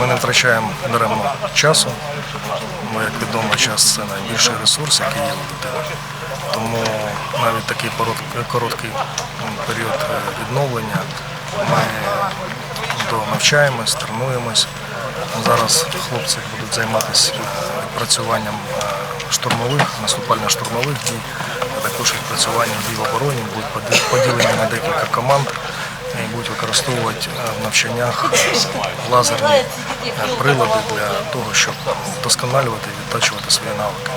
Ми не втрачаємо даремно часу, бо, як відомо, час це найбільший ресурс, який є у дитини. Тому навіть такий короткий період е, відновлення ми навчаємось, тренуємось. Зараз хлопці будуть займатися відпрацюванням е, штурмових, наступально-штурмових дій, а також відпрацюванням дій в обороні, будуть поділені на декілька команд і будуть використовувати е, в навчаннях лазерні е, прилади для того, щоб вдосконалювати і відтачувати свої навики.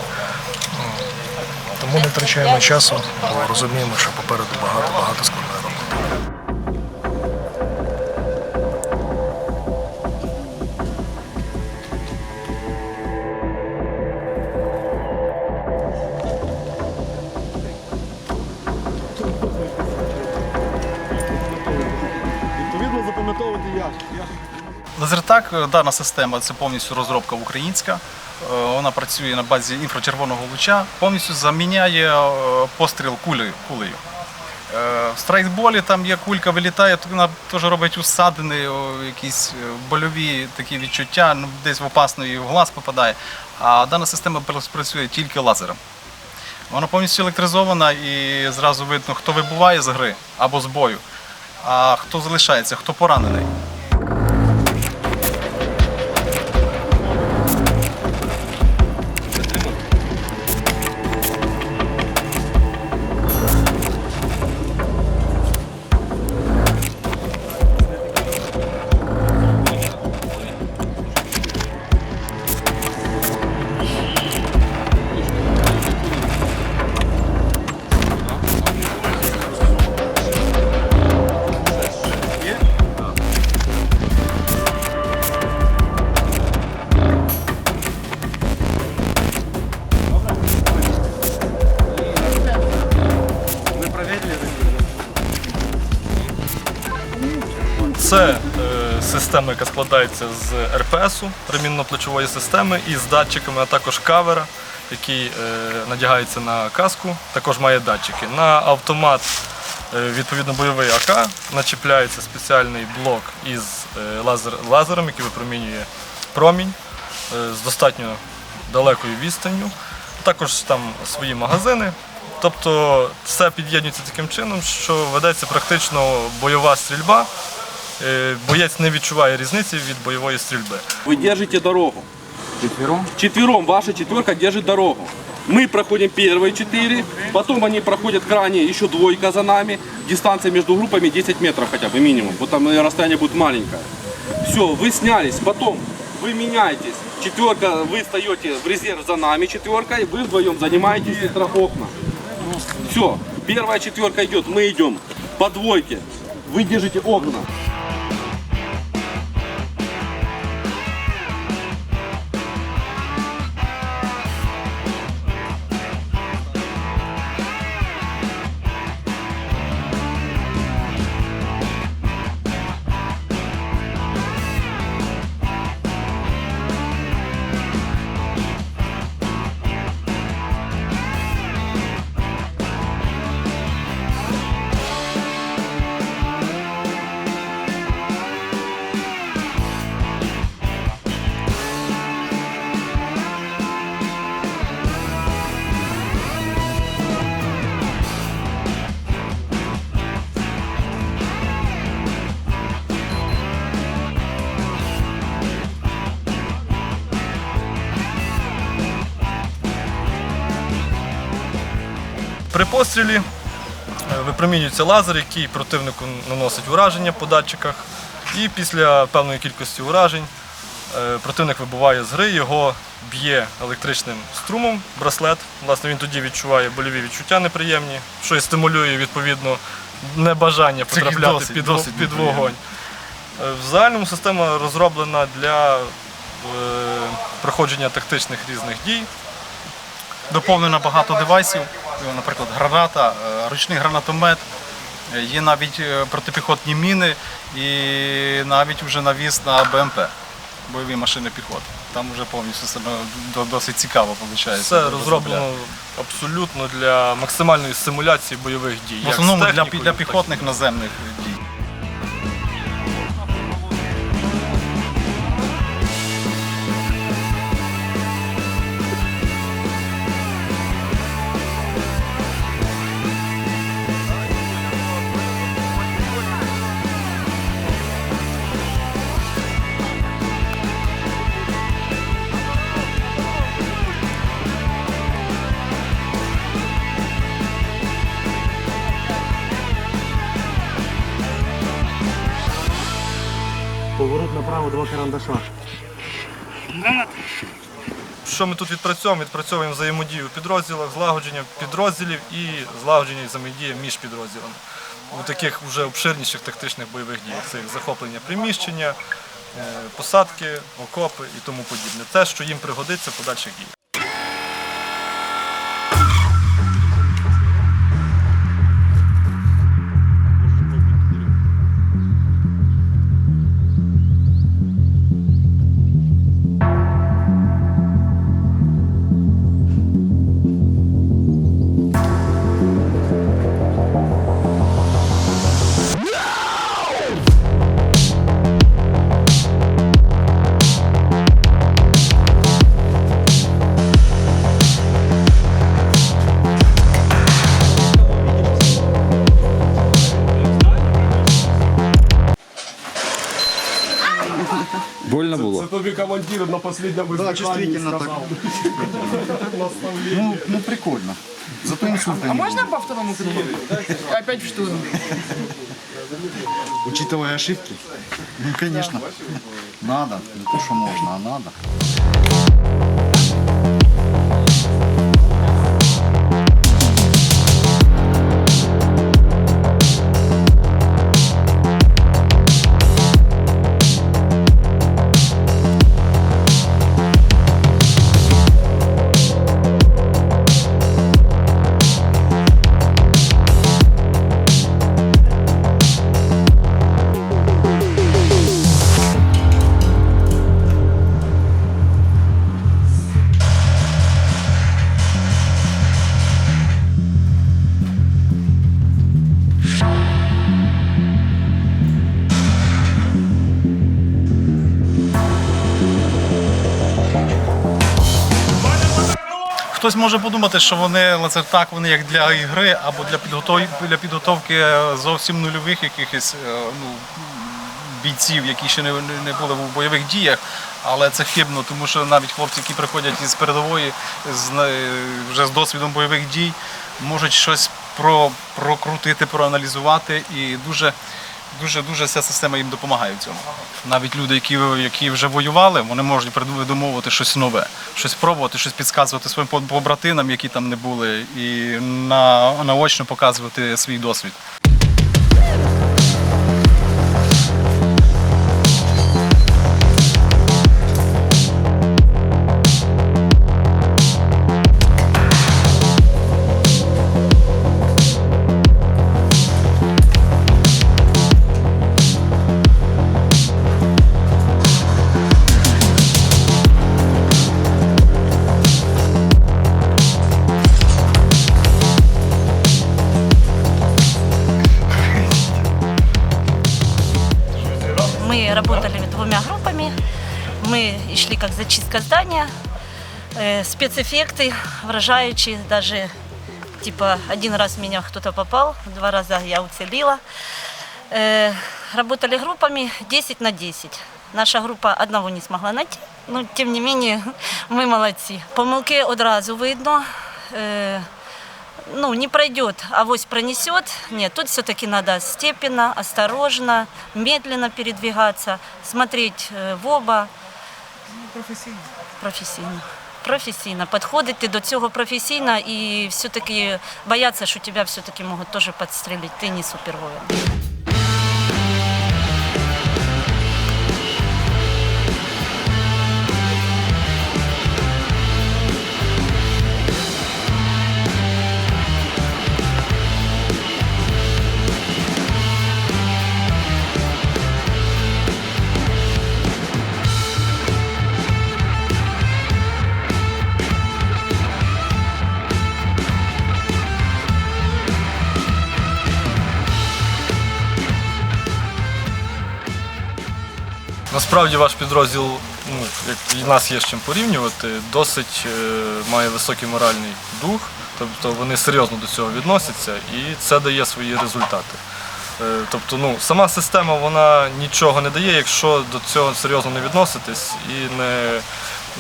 Тому не втрачаємо часу, бо розуміємо, що попереду багато-багато складної Лазертак, е, дана система це повністю розробка українська. Е, Вона працює на базі інфрачервоного луча, повністю заміняє е, постріл кулею. кулею. В страйкболі там є кулька вилітає, вона теж робить усадини, якісь больові такі відчуття, ну, десь в опасно і в глаз попадає. А дана система працює тільки лазером. Вона повністю електризована і зразу видно, хто вибуває з гри або з бою, а хто залишається, хто поранений. Це е, система, яка складається з РПСу, ремінно-плечової системи, і з датчиками, а також кавера, який е, надягається на каску, також має датчики. На автомат, е, відповідно, бойовий АК, начіпляється спеціальний блок із лазер, лазером, який випромінює промінь з достатньо далекою відстанню. Також там свої магазини. Тобто все під'єднується таким чином, що ведеться практично бойова стрільба. Е, Боєць не відчуває різниці від бойової стрільби. Вы держите дорогу. Четвером? Четвером. Ваша четверка держит дорогу. Мы проходим первые четыре, потом они проходят крайне еще двойка за нами. Дистанция между группами 10 метров хотя бы минимум. Вот там э, расстояние будет маленькое. Все, вы снялись, потом вы меняетесь. Четверка, вы встаете в резерв за нами четверка, и вы вдвоем занимаетесь окна. Все, первая четверка идет, мы идем по двойке. Вы держите окна. При пострілі е, випромінюється лазер, який противнику наносить ураження по датчиках. І після певної кількості уражень е, противник вибуває з гри, його б'є електричним струмом браслет. Власне, він тоді відчуває больові відчуття неприємні, що і стимулює відповідно небажання потрапляти досить, під, досить під вогонь. Е, В загальному система розроблена для проходження тактичних різних дій. доповнено багато девайсів, наприклад, граната, е, ручний гранатомет, е, є навіть е, протипіхотні міни і навіть вже навіс на БМП, бойові машини піхоти. Там вже повністю все ну, досить цікаво виходить. Все розроблено абсолютно для максимальної симуляції бойових дій. В основному для, для піхотних наземних дій. Направо, два карандаша. Що ми тут відпрацьовуємо? Відпрацьовуємо взаємодію в підрозділах, злагодження підрозділів і злагодження взаємодії між підрозділами. У таких вже обширніших тактичних бойових діях. Це як захоплення приміщення, е, посадки, окопи і тому подібне. Те, що їм пригодиться в подальших діях. Больно було? тобі командир на останньому Да, чувствительно так. Ну, ну прикольно. Зато инсульта не Можно по второму кругу? Опять в штурм. Учитывая ошибки. Ну, конечно. Надо. Не то, что можно, а надо. Хтось може подумати, що вони лазертак, вони як для ігри або для підготовки, для підготовки зовсім нульових якихось е, ну, бійців, які ще не, не- не були в бойових діях. Але це хибно, тому що навіть хлопці, які приходять із передової з, е, вже з досвідом бойових дій, можуть щось про, прокрутити, проаналізувати і дуже. Дуже дуже вся система їм допомагає в цьому. Навіть люди, які, які вже воювали, вони можуть придумувати щось нове, щось пробувати, щось підказувати своїм по- побратинам, які там не були, і на, наочно показувати свій досвід. Мы шли как зачистка здания, э, спецэффекты вражающие, даже типа один раз меня кто-то попал, два раза я уцелела. Э, работали группами 10 на 10. Наша група одного не смогла найти, но тем не менее мы молодцы. Помилки одразу видно. Э, ну, не пройдет, авось пронесет. Нет, тут все-таки надо степенно, осторожно, медленно передвигаться, смотреть э, в оба. Професійно. Професійно. Професійно. Підходити до цього професійно і все-таки бояться, що тебе все-таки можуть теж підстрілити. Ти не супергерой. Насправді ваш підрозділ, ну, як і нас є з чим порівнювати, досить е, має високий моральний дух, тобто вони серйозно до цього відносяться і це дає свої результати. Е, тобто, ну, сама система вона нічого не дає, якщо до цього серйозно не відноситись і не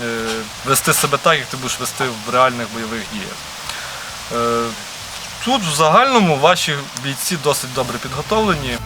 е, вести себе так, як ти будеш вести в реальних бойових діях. Е, Тут в загальному ваші бійці досить добре підготовлені.